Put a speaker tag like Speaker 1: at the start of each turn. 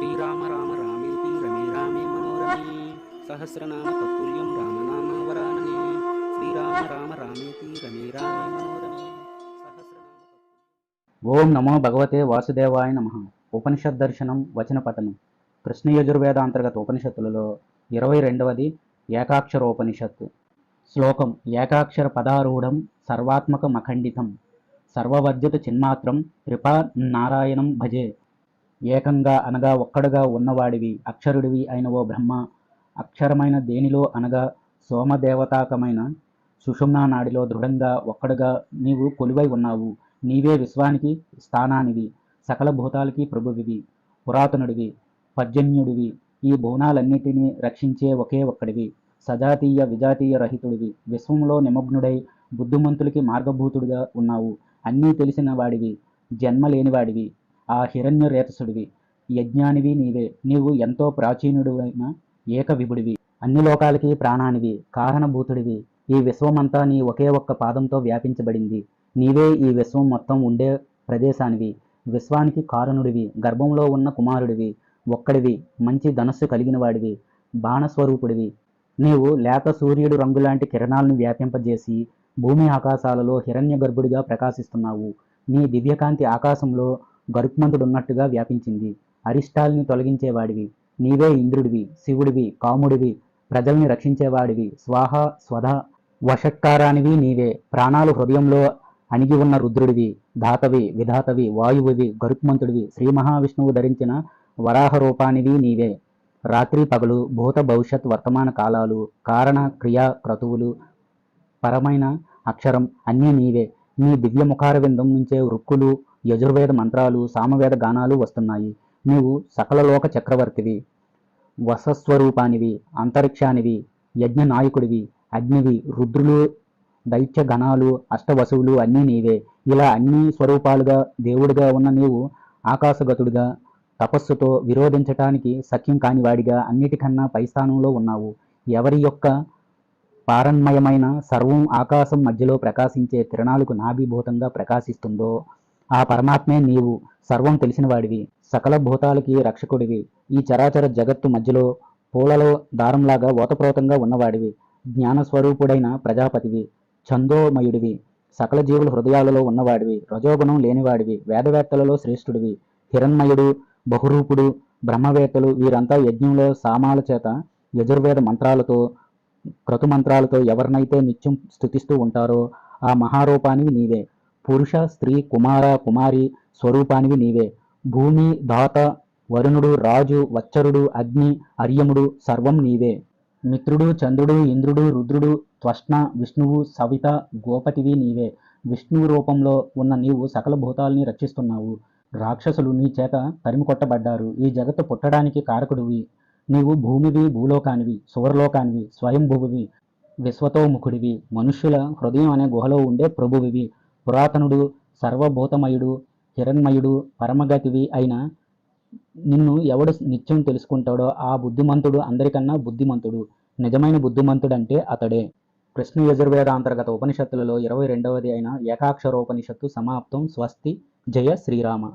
Speaker 1: శ్రీరామ రామ రామేతి రమే రామే మనోరమే. సహస్రనామ తత్తుల్యం రామనామ శ్రీరామ రామ రామేతి రమే రామే మనోరమే.
Speaker 2: ఓం నమో భగవతే వాసుదేవాయ నమ. ఉపనిషత్ దర్శనం వచన పఠనం. కృష్ణ యజుర్వేద అంతర్గత ఉపనిషత్తులలో ఇరవై రెండవది ఏకాక్షరోపనిషత్తు. శ్లోకం ఏకాక్షర పదారూఢం సర్వాత్మకమఖండితం. సర్వవర్జిత చిన్మాత్రం త్రిపా నారాయణం భజే. ఏకంగా అనగా ఒక్కడుగా ఉన్నవాడివి అక్షరుడివి అయిన ఓ బ్రహ్మ. అక్షరమైన దేనిలో అనగా సోమదేవతాకమైన సుషుమ్నా నాడిలో దృఢంగా ఒక్కడుగా నీవు కొలువై ఉన్నావు. నీవే విశ్వానికి స్థానానివి సకల భూతాలకి ప్రభువివి పురాతనుడివి పర్జన్యుడివి. ఈ భువనాలన్నిటినీ రక్షించే ఒకే ఒక్కడివి సజాతీయ విజాతీయ రహితుడివి. విశ్వంలో నిమగ్నుడై బుద్ధిమంతులకి మార్గభూతుడిగా ఉన్నావు. అన్నీ తెలిసిన వాడివి జన్మ లేనివాడివి. ఆ హిరణ్య రేతసుడివి యజ్ఞానివి నీవే. నీవు ఎంతో ప్రాచీనుడువైన ఏక విభుడివి అన్ని లోకాలకి ప్రాణానివి. కారణభూతుడివి. ఈ విశ్వమంతా నీ ఒకే ఒక్క పాదంతో వ్యాపించబడింది. నీవే ఈ విశ్వం మొత్తం ఉండే ప్రదేశానివి. విశ్వానికి కారణుడివి. గర్భంలో ఉన్న కుమారుడివి. ఒక్కడివి. మంచి ధనస్సు కలిగిన వాడివి బాణస్వరూపుడివి. నీవు లేత సూర్యుడు రంగులాంటి కిరణాలను వ్యాపింపజేసి భూమి ఆకాశాలలో హిరణ్య గర్భుడిగా ప్రకాశిస్తున్నావు. నీ దివ్యకాంతి ఆకాశంలో గరుత్మంతుడున్నట్టుగా వ్యాపించింది. అరిష్టాల్ని తొలగించేవాడివి. నీవే ఇంద్రుడివి శివుడివి కాముడివి ప్రజల్ని రక్షించేవాడివి. స్వాహ స్వధ వశత్కారానివి నీవే. ప్రాణాలు హృదయంలో అణిగి ఉన్న రుద్రుడివి ధాతవి విధాతవి వాయువువి గరుత్మంతుడివి శ్రీ మహావిష్ణువు ధరించిన వరాహ రూపానివి నీవే. రాత్రి పగలు భూత భవిష్యత్ వర్తమాన కాలాలు కారణ క్రియా క్రతువులు పరమైన అక్షరం అన్నీ నీవే. నీ దివ్య ముఖార విందం నుంచే వృక్కులు యజుర్వేద మంత్రాలు సామవేద గానాలు వస్తున్నాయి. నీవు సకలలోక చక్రవర్తివి వసస్వరూపానివి అంతరిక్షానివి యజ్ఞ నాయకుడివి అగ్నివి రుద్రులు దైత్య గణాలు అష్టవసువులు అన్నీ నీవే. ఇలా అన్ని స్వరూపాలుగా దేవుడిగా ఉన్న నీవు ఆకాశగతుడిగా తపస్సుతో విరోధించటానికి సఖ్యం కానివాడిగా అన్నిటికన్నా పై స్థానంలో ఉన్నావు. ఎవరి యొక్క పారన్మయమైన సర్వం ఆకాశం మధ్యలో ప్రకాశించే కిరణాలకు నాభిభూతంగా ప్రకాశిస్తుందో ఆ పరమాత్మే నీవు సర్వం తెలిసినవాడివి సకల భూతాలకి రక్షకుడివి. ఈ చరాచర జగత్తు మధ్యలో పూలలో దారంలాగా ఓతప్రోతంగా ఉన్నవాడివి. జ్ఞానస్వరూపుడైన ప్రజాపతివి ఛందోమయుడివి. సకల జీవుల హృదయాలలో ఉన్నవాడివి. రజోగుణం లేనివాడివి. వేదవేత్తలలో శ్రేష్ఠుడివి. హిరణ్మయుడు బహురూపుడు బ్రహ్మవేత్తలు వీరంతా యజ్ఞంలో సామాల చేత యజుర్వేద మంత్రాలతో క్రతుమంత్రాలతో ఎవరినైతే నిత్యం స్థుతిస్తూ ఉంటారో ఆ మహారూపానివి నీవే. పురుష స్త్రీ కుమార కుమారి స్వరూపానివి నీవే. భూమి దాత వరుణుడు రాజు వచ్చరుడు అగ్ని అర్యముడు సర్వం నీవే. మిత్రుడు చంద్రుడు ఇంద్రుడు రుద్రుడు త్వష్ణ విష్ణువు సవిత గోపతివి నీవే. విష్ణువు రూపంలో ఉన్న నీవు సకల భూతాల్ని రక్షిస్తున్నావు. రాక్షసులు నీ చేత తరిమి కొట్టబడ్డారు. ఈ జగత్తు పుట్టడానికి కారకుడివి. నీవు భూమివి భూలోకానివి సువర్లోకానివి స్వయంభువివి విశ్వతోముఖుడివి. మనుష్యుల హృదయం అనే గుహలో ఉండే ప్రభువివి. పురాతనుడు సర్వభూతమయుడు హిరణ్మయుడు పరమగతివి అయిన నిన్ను ఎవడు నిత్యం తెలుసుకుంటాడో ఆ బుద్ధిమంతుడు అందరికన్నా బుద్ధిమంతుడు. నిజమైన బుద్ధిమంతుడంటే అతడే. కృష్ణ యజుర్వేద అంతర్గత ఉపనిషత్తులలో ఇరవై రెండవది అయిన ఏకాక్షరోపనిషత్తు సమాప్తం. స్వస్తి. జయ శ్రీరామ.